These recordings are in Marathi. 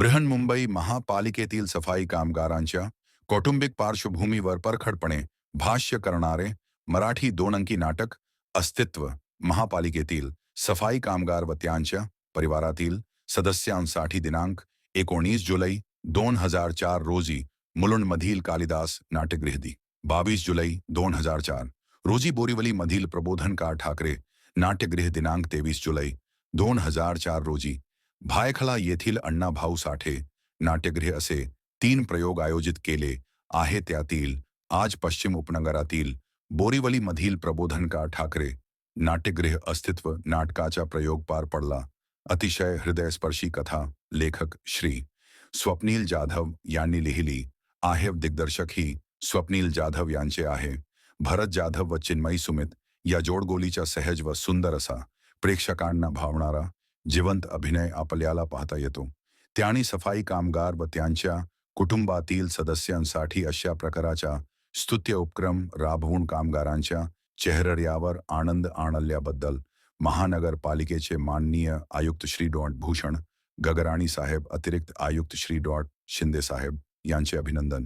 बृहन्मुंबई महापालिकेतील सफाई कामगारांच्या कौटुंबिक पार्श्वभूमीवर परखडपणे भाष्य करणारे मराठी दोन अंकी नाटक अस्तित्व महापालिकेतील सफाई कामगार व त्यांच्या परिवारातील सदस्यांसाठी दिनांक एकोणीस जुलै दोन हजार चार रोजी मुलुंडमधील कालिदास नाट्यगृहदी बावीस जुलै दोन हजार चार रोजी बोरीवलीमधील प्रबोधनकार ठाकरे नाट्यगृह दिनांक तेवीस जुलै दोन हजार चार रोजी भायखळा येथील अण्णाभाऊ साठे नाट्यगृह असे तीन प्रयोग आयोजित केले आहे त्यातील आज पश्चिम उपनगरातील बोरीवलीमधील प्रबोधनकार ठाकरे नाट्यगृह अस्तित्व नाटकाचा प्रयोग पार पडला. अतिशय हृदयस्पर्शी कथा लेखक श्री स्वप्नील जाधव यांनी लिहिली. आहे दिग्दर्शक ही स्वप्नील जाधव यांचे आहे. भरत जाधव व चिन्मयी सुमित या जोडगोलीचा सहज व सुंदर असा प्रेक्षकांना भावणारा जिवंत अभिनय आपल्याला पाहता येतो. त्याने सफाई कामगार व त्यांच्या कुटुंबातील सदस्यांसाठी अशा प्रकाराच्या स्तुत्य उपक्रम राबवून कामगारांच्या चेहऱ्यावर आनंद आणल्याबद्दल महानगरपालिकेचे माननीय आयुक्त श्री डॉट भूषण गगराणी साहेब अतिरिक्त आयुक्त श्री डॉट शिंदे साहेब यांचे अभिनंदन.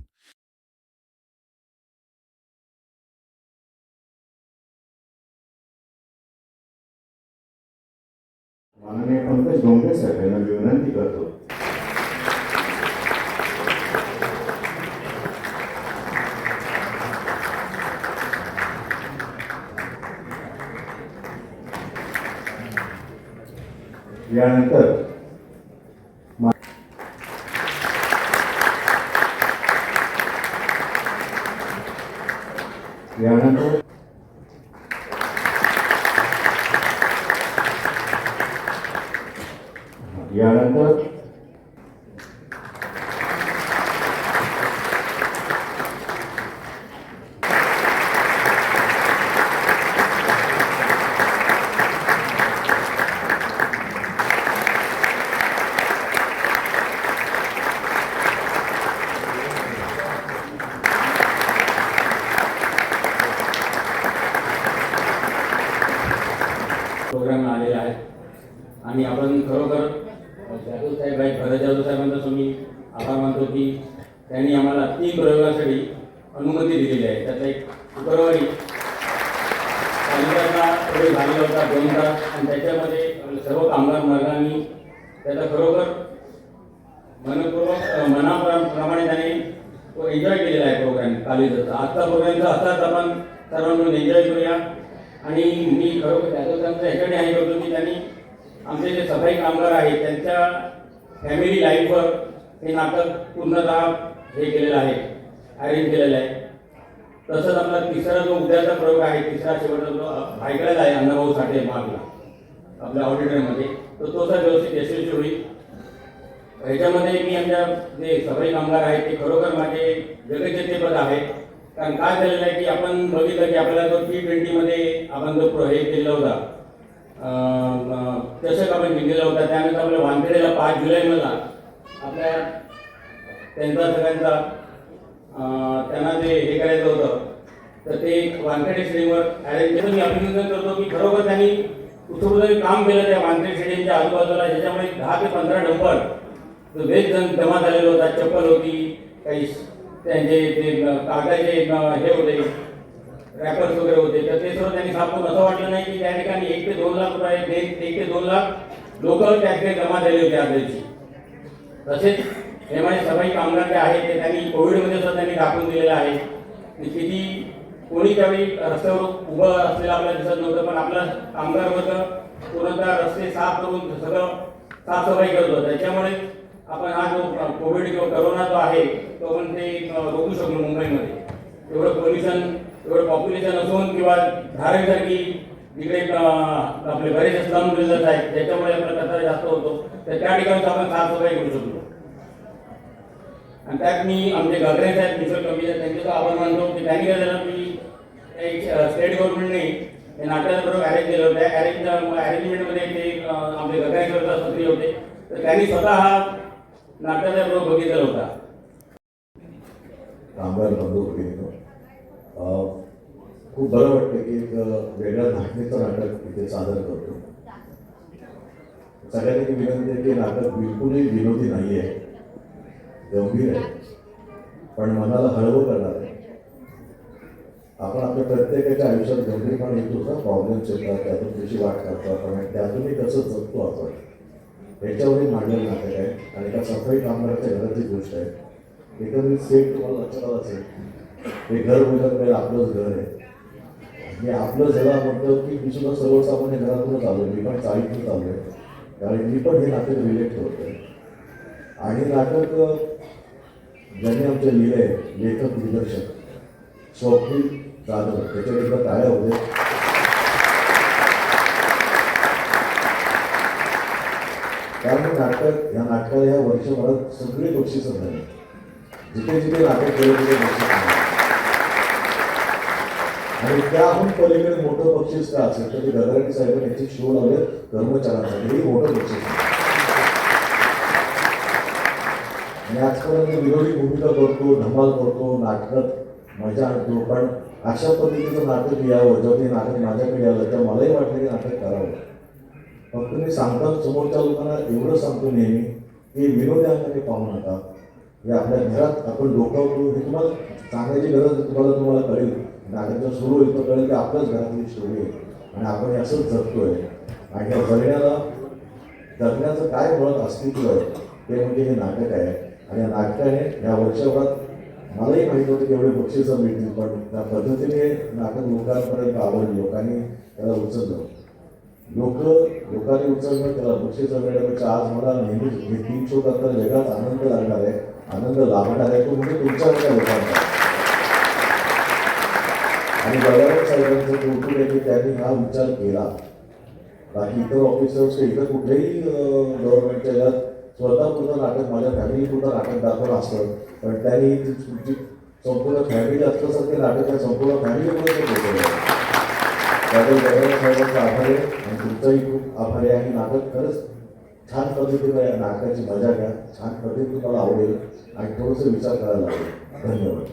माननीय पंकज डोंगरे साहेब यांना मी विनंती करतो. यानंतर यानंतर यानंतर प्रोग्राम आलेला आहे. आणि आपण खरोखर जाधव साहेब आहेत भरत जाधव साहेबांचा तुम्ही आभार मानतो की त्यांनी आम्हाला तीन प्रयोगासाठी अनुमती दिलेली आहे. त्याचा एक शुक्रवारी तालुक्याचा प्रयोग झालेला होता दोन तास आणि त्याच्यामध्ये सर्व कामगार वर्गांनी त्याचा खरोखर मनपूर्वक मनाप्रमाणे त्याने तो एन्जॉय केलेला आहे प्रोग्राम कालीचा आजचा प्रोग्रामचा असाच आपण सर्वांकडून एन्जॉय करूया. आणि मी खरोखर जाधव साहेबांचा ह्याच्याकडे आहे करतो की त्यांनी आमचे जे सफाई कामगार आहेत त्यांच्या फॅमिली लाईफवर हे नाटक पूर्णतः हे केलेलं आहे अरेंज केलेलं आहे. तसंच आपला तिसरा जो उद्याचा प्रयोग आहे तिसरा शेवटचा जो ऐकलेला आहे अण्णाभाऊ साठे मागला आपल्या ऑडिटरमध्ये तर तो सर व्यवस्थित यशस्वी होईल. ह्याच्यामध्ये मी आमच्या जे सफाई कामगार आहेत ते खरोखर माझे जगज्जेतेपद आहेत. कारण काय झालेलं आहे की आपण बघितलं की आपल्याला जो टी ट्वेंटीमध्ये आपण जो हे केलेला होता. चषक आपण जिंकलेला होता. त्यानंतर आपल्या वानखेडेला पाच जुलैमधला आपल्या त्यांचा सगळ्यांचा त्यांना जे हे करायचं होतं तर ते वानखेडे श्रेणीवर अरेंज मी अभिनंदन करतो की खरोखर त्यांनी उत्स्फूर्त काम केलं त्या वानखेडे श्रेणीच्या आजूबाजूला. ज्याच्यामुळे दहा ते पंधरा डंपर जो वेज जण जमा झालेला होता चप्पल होती काही त्यांचे ते कागदाचे हे होते रॅपर्स वगैरे होते. तर ते सर्व त्यांनी साफ असं वाटलं नाही की त्या ठिकाणी एक ते दोन लाख रुपये एक ते दोन लाख लोक त्या जमा झाले होते आज तसेच हे माझे सफाई कामगार जे आहेत ते त्यांनी कोविडमध्ये सुद्धा त्यांनी दाखवून दिलेलं आहे. की किती कोणी त्यावेळी रस्त्यावर उभं असलेलं आपल्याला दिसत नव्हतं पण आपला कामगार वर्ग पूर्णतः रस्ते साफ करून सगळं साफसफाई करत त्याच्यामुळे आपण हा जो कोविड किंवा करोना जो आहे तो पण ते रोखू शकलो मुंबईमध्ये. एवढं पोल्युशन एवढं पॉप्युलेशन असून किंवा धारावीसारखी जिकडे आपले बरेचसे स्लम बिल्डर्स आहेत त्याच्यामुळे आपला कचरा जास्त होतो. तर त्या ठिकाणी आपण साफसफाई करू शकतो. आणि त्यात मी आमचे गागरे साहेब मिसळ कमिटी त्यांचे आभार मानतो की त्यांनी काय झालं की एक स्टेट गव्हर्नमेंटने हे नाट्याचा अरेंज केलं होतं. अरेंज अरेंजमेंटमध्ये ते अं, आमचे गगरे साहेब सक्रिय होते. तर त्यांनी स्वतः हा नाट्याचा प्रयोग बघितलेला होता. खूप बरं वाटतं की एक वेगळ्या धाटणीचं नाटक इथे सादर करतो. सगळ्यांनी विनंती आहे की नाटक बिलकुलही विनोदी नाही आहे गंभीर आहे. पण मनाला हळवं करणार आहे. आपण आपल्या प्रत्येकाच्या आयुष्यात गंभीरपणे येतो का प्रॉब्लेम्स येतात त्यातून त्याची वाट करतो आपण आणि त्यातूनही कसं जगतो आपण याच्यावरही मांडलेलं नाटक आहे आणि त्या सफाई कामगाराच्या घराची गोष्ट आहे एकंदरीत सेट तुम्हाला लक्षात आलं असेल हे घर म्हणतात म्हणजे आपलंच घर आहे. मी आपलं ज्याला म्हणतो की मी सुद्धा सर्वसामान्य घरातूनच आलो मी पण चाळीतून आलो आहे कारण मी पण हे नाटक रिलेट करतोय. आणि नाटक ज्यांनी आमच्या लिहिलं आहे लेखक दिग्दर्शक स्वप्नील जाधव त्याच्याकरता टाळ्या होते त्यामुळे नाटक या नाटकाला या वर्षभरात सगळे बक्षिसं झाले जिथे जिथे नाटक केलं तिथे बक्षीस मिळालं. आणि त्याहून पलीकडे मोठं बक्षीस का असेल तर ते गदारेड्डी साहेब यांचे शो लावले कर्मचाऱ्यांसाठी हे मोठं बक्षीस आहे. आणि आजपर्यंत विरोधी भूमिका करतो धमाल करतो नाटकात मजा आणतो. पण अशा पद्धतीचं नाटक यावं जेव्हा ते नाटक माझ्याकडे आलं तर मलाही वाटलं की नाटक करावं. फक्त मी सांगताना समोरच्या लोकांना एवढं सांगतो नेहमी की विनोदी अंगाने पाहू नका. हे आपल्या घरात आपण डोकावतो हे तुम्हाला सांगायची गरज तुम्हाला तुम्हाला कळेल. नाटक जेव्हा सुरू होईल तर कळेल की आपल्याच घरातली स्टोरी आहे. आणि आपण हे असंच जगतोय. आणि या जगण्याला जगण्याचं काय मुळात अस्तित्व आहे ते म्हणजे हे नाटक आहे. आणि या नाटकाने या वर्षभरात मलाही माहीत होतं की एवढे बक्षिसं मिळतील पण त्या पद्धतीने नाटक लोकांपर्यंत आवडलं. लोकांनी त्याला उचललं. लोक लोकांनी उचललं त्याला बक्षिसं मिळण्यापेक्षा आज मला नेहमीच हे तीन शो नंतर वेगळाच आनंद लागणार आहे आनंद लाभणार आहे. तो म्हणजे तुमच्या लोकांचा. आणि गव्हर्नर साहेबांचं कौतुक आहे की त्यांनी हा विचार केला. बाकी इतर ऑफिसर्स इतर कुठल्याही गव्हर्नमेंटच्या यात पूर्ण नाटक माझ्या फॅमिलीपुरतं नाटक दाखवलं असतं. पण त्यांनी तुमची संपूर्ण फॅमिली असल्यासारखे ते नाटक त्या संपूर्ण फॅमिलीमध्ये केलेलं त्याबद्दल त्यामुळे साहेबांचा आभार आहे आणि तुमचाही खूप आभार आहे. आणि नाटक खरंच छान पद्धतीने या नाटकाची मजा घ्या छान पद्धतीने तुम्हाला आवडेल आणि थोडंसं विचार करायला लागेल धन्यवाद.